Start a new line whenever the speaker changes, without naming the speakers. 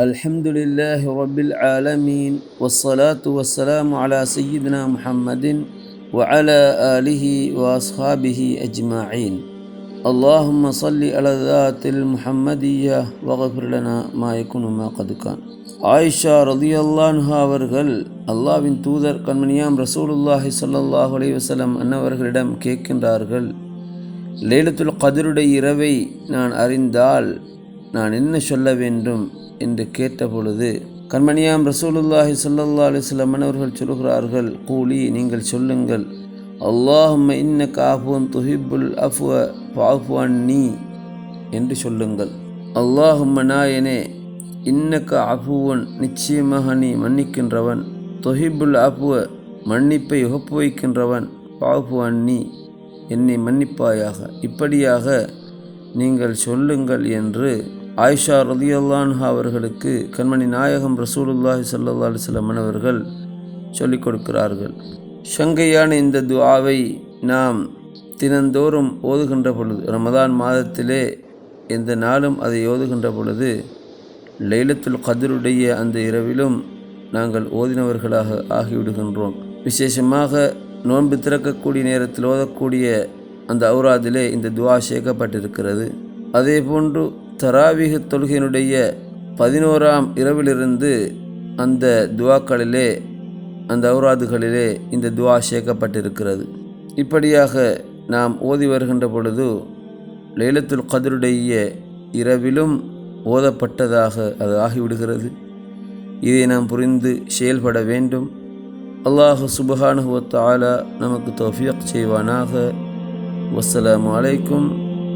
الحمد لله رب العالمين والصلاة والسلام على سيدنا محمد وعلى آله وأصحابه أجمعين اللهم صل على الذات المحمدية واغفر لنا ما يكون ما قد كان ஆயிஷா ரதியல்லான்ஹா அவர்கள் அல்லாவின் தூதர் கண்மணியாம் ரசூலுல்லாஹி ஸல்லல்லாஹு அலைஹி வஸல்லம் அன்னவர்களிடம் கேட்கின்றார்கள் லைலத்துல் கதிருடைய இரவை நான் அறிந்தால் நான் என்ன சொல்ல வேண்டும் என்று கேட்டபொழுது கண்மணியாம் ரசூலுல்லாஹி சொல்லல்லா அலைஹி வஸல்லம் சொல்கிறார்கள் கூலி நீங்கள் சொல்லுங்கள். அல்லாஹும் இன்ன காஃபுன் துஹிபுல் அஃப்வ பாஃபுவான் நீ என்று சொல்லுங்கள். அல்லாஹும் நாயனே இன்னக்க அஃபுவன் நிச்சயமாக நீ மன்னிக்கின்றவன். தொஹிபுல் அஃபுவ மன்னிப்பை ஒப்பு வைக்கின்றவன். பாஃபுவான் நீ என்னை மன்னிப்பாயாக. இப்படியாக நீங்கள் சொல்லுங்கள் என்று ஆயிஷா ரதியல்லான்ஹா அவர்களுக்கு கண்மணி நாயகம் ரசூலுல்லாஹி சல்லா அலைஹி அவர்கள் சொல்லிக் கொடுக்கிறார்கள். சங்கையான இந்த துவாவை நாம் தினந்தோறும் ஓதுகின்ற பொழுது ரமதான் மாதத்திலே எந்த நாளும் அதை ஓதுகின்ற பொழுது லைலத்துல் கதிருடைய அந்த இரவிலும் நாங்கள் ஓதினவர்களாக ஆகிவிடுகின்றோம். விசேஷமாக நோன்பு திறக்கக்கூடிய நேரத்தில் ஓதக்கூடிய அந்த அவுராதிலே இந்த துவா சேர்க்கப்பட்டிருக்கிறது. அதே போன்று தராவிக தொழுகையினுடைய பதினோராம் இரவிலிருந்து அந்த துவாக்களிலே அந்த அவுராதுகளிலே இந்த துவா சேர்க்கப்பட்டிருக்கிறது. இப்படியாக நாம் ஓதி வருகின்ற பொழுது லைலத்துல் கதருடைய இரவிலும் ஓதப்பட்டதாக அது ஆகிவிடுகிறது. இதை நாம் புரிந்து செயல்பட வேண்டும். அல்லாஹு சுபஹானுவத் ஆலா நமக்கு தோஃபியக் செய்வானாக. வசலாம் அலைக்கும்.